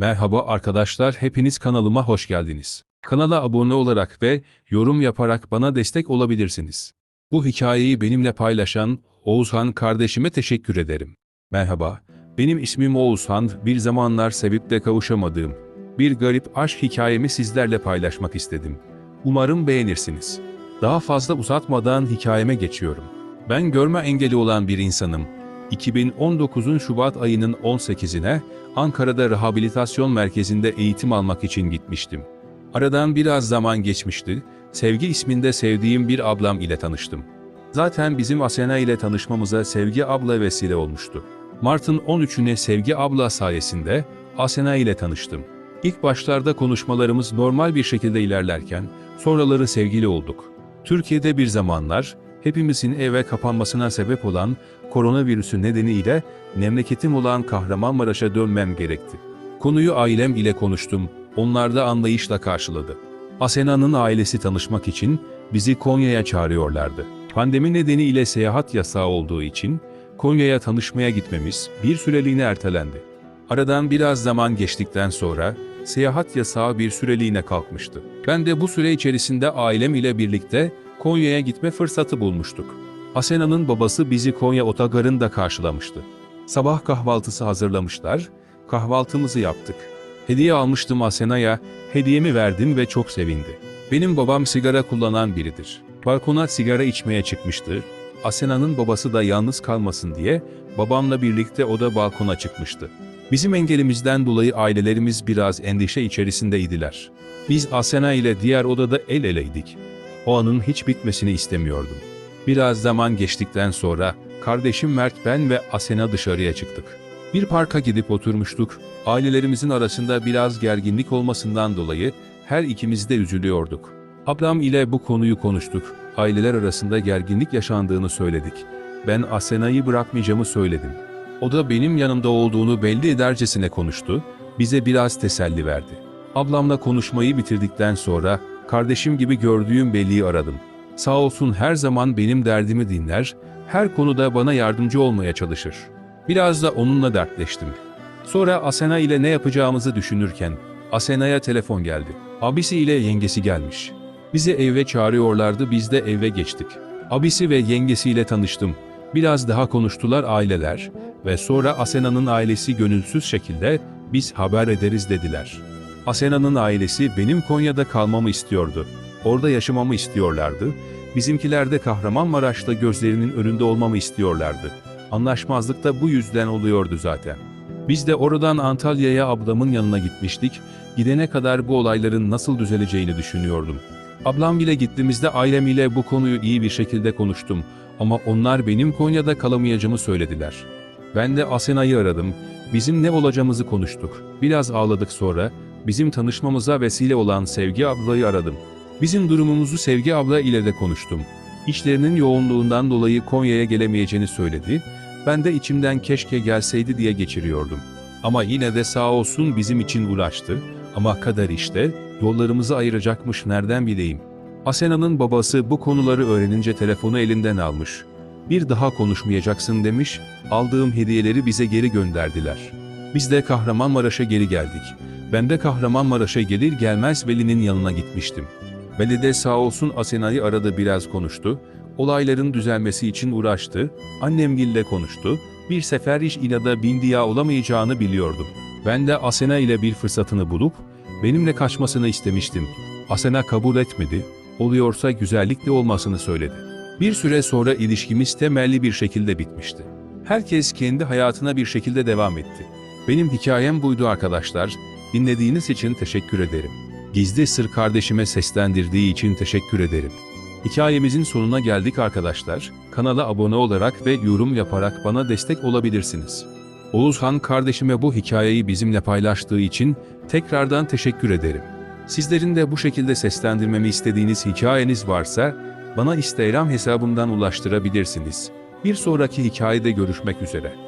Merhaba arkadaşlar, hepiniz kanalıma hoş geldiniz. Kanala abone olarak ve yorum yaparak bana destek olabilirsiniz. Bu hikayeyi benimle paylaşan Oğuzhan kardeşime teşekkür ederim. Merhaba, benim ismim Oğuzhan, bir zamanlar sevip de kavuşamadığım bir garip aşk hikayemi sizlerle paylaşmak istedim. Umarım beğenirsiniz. Daha fazla uzatmadan hikayeme geçiyorum. Ben görme engeli olan bir insanım. 2019'un Şubat ayının 18'ine Ankara'da rehabilitasyon merkezinde eğitim almak için gitmiştim. Aradan biraz zaman geçmişti, Sevgi isminde sevdiğim bir ablam ile tanıştım. Zaten bizim Asena ile tanışmamıza Sevgi abla vesile olmuştu. Mart'ın 13'üne Sevgi abla sayesinde Asena ile tanıştım. İlk başlarda konuşmalarımız normal bir şekilde ilerlerken sonraları sevgili olduk. Türkiye'de bir zamanlar hepimizin eve kapanmasına sebep olan koronavirüsü nedeniyle memleketim olan Kahramanmaraş'a dönmem gerekti. Konuyu ailem ile konuştum, onlar da anlayışla karşıladı. Asena'nın ailesi tanışmak için bizi Konya'ya çağırıyorlardı. Pandemi nedeniyle seyahat yasağı olduğu için Konya'ya tanışmaya gitmemiz bir süreliğine ertelendi. Aradan biraz zaman geçtikten sonra seyahat yasağı bir süreliğine kalkmıştı. Ben de bu süre içerisinde ailem ile birlikte Konya'ya gitme fırsatı bulmuştuk. Asena'nın babası bizi Konya otogarında karşılamıştı. Sabah kahvaltısı hazırlamışlar, kahvaltımızı yaptık. Hediye almıştım Asena'ya, hediyemi verdim ve çok sevindi. Benim babam sigara kullanan biridir. Balkona sigara içmeye çıkmıştı. Asena'nın babası da yalnız kalmasın diye babamla birlikte o da balkona çıkmıştı. Bizim engelimizden dolayı ailelerimiz biraz endişe içerisindeydiler. Biz Asena ile diğer odada el eleydik. O anın hiç bitmesini istemiyordum. Biraz zaman geçtikten sonra kardeşim Mert ben ve Asena dışarıya çıktık. Bir parka gidip oturmuştuk. Ailelerimizin arasında biraz gerginlik olmasından dolayı her ikimiz de üzülüyorduk. Ablam ile bu konuyu konuştuk. Aileler arasında gerginlik yaşandığını söyledik. Ben Asena'yı bırakmayacağımı söyledim. O da benim yanımda olduğunu belli edercesine konuştu, bize biraz teselli verdi. Ablamla konuşmayı bitirdikten sonra kardeşim gibi gördüğüm Belli'yi aradım. Sağ olsun her zaman benim derdimi dinler, her konuda bana yardımcı olmaya çalışır. Biraz da onunla dertleştim. Sonra Asena ile ne yapacağımızı düşünürken Asena'ya telefon geldi. Abisi ile yengesi gelmiş. Bizi eve çağırıyorlardı biz de eve geçtik. Abisi ve yengesiyle tanıştım. Biraz daha konuştular aileler ve sonra Asena'nın ailesi gönülsüz şekilde biz haber ederiz dediler. Asena'nın ailesi benim Konya'da kalmamı istiyordu. Orada yaşamamı istiyorlardı. Bizimkiler de Kahramanmaraş'ta gözlerinin önünde olmamı istiyorlardı. Anlaşmazlık da bu yüzden oluyordu zaten. Biz de oradan Antalya'ya ablamın yanına gitmiştik. Gidene kadar bu olayların nasıl düzeleceğini düşünüyordum. Ablam bile gittiğimizde ailem ile bu konuyu iyi bir şekilde konuştum ama onlar benim Konya'da kalamayacağımı söylediler. Ben de Asena'yı aradım. Bizim ne olacağımızı konuştuk. Biraz ağladık sonra bizim tanışmamıza vesile olan Sevgi ablayı aradım. Bizim durumumuzu Sevgi abla ile de konuştum. İşlerinin yoğunluğundan dolayı Konya'ya gelemeyeceğini söyledi. Ben de içimden keşke gelseydi diye geçiriyordum. Ama yine de sağ olsun bizim için uğraştı. Ama kader işte, yollarımızı ayıracakmış nereden bileyim. Asena'nın babası bu konuları öğrenince telefonu elinden almış. Bir daha konuşmayacaksın demiş, aldığım hediyeleri bize geri gönderdiler. Biz de Kahramanmaraş'a geri geldik. Ben de Kahramanmaraş'a gelir gelmez Veli'nin yanına gitmiştim. Veli de sağ olsun Asena'yı aradı biraz konuştu. Olayların düzelmesi için uğraştı. Annemgille konuştu. Bir sefer iş inada bindiya olamayacağını biliyordum. Ben de Asena ile bir fırsatını bulup benimle kaçmasını istemiştim. Asena kabul etmedi. Oluyorsa güzellikle olmasını söyledi. Bir süre sonra ilişkimiz temelli bir şekilde bitmişti. Herkes kendi hayatına bir şekilde devam etti. Benim hikayem buydu arkadaşlar. Dinlediğiniz için teşekkür ederim. Gizli Sır kardeşime seslendirdiği için teşekkür ederim. Hikayemizin sonuna geldik arkadaşlar. Kanala abone olarak ve yorum yaparak bana destek olabilirsiniz. Oğuzhan kardeşime bu hikayeyi bizimle paylaştığı için tekrardan teşekkür ederim. Sizlerin de bu şekilde seslendirmemi istediğiniz hikayeniz varsa bana Instagram hesabımdan ulaştırabilirsiniz. Bir sonraki hikayede görüşmek üzere.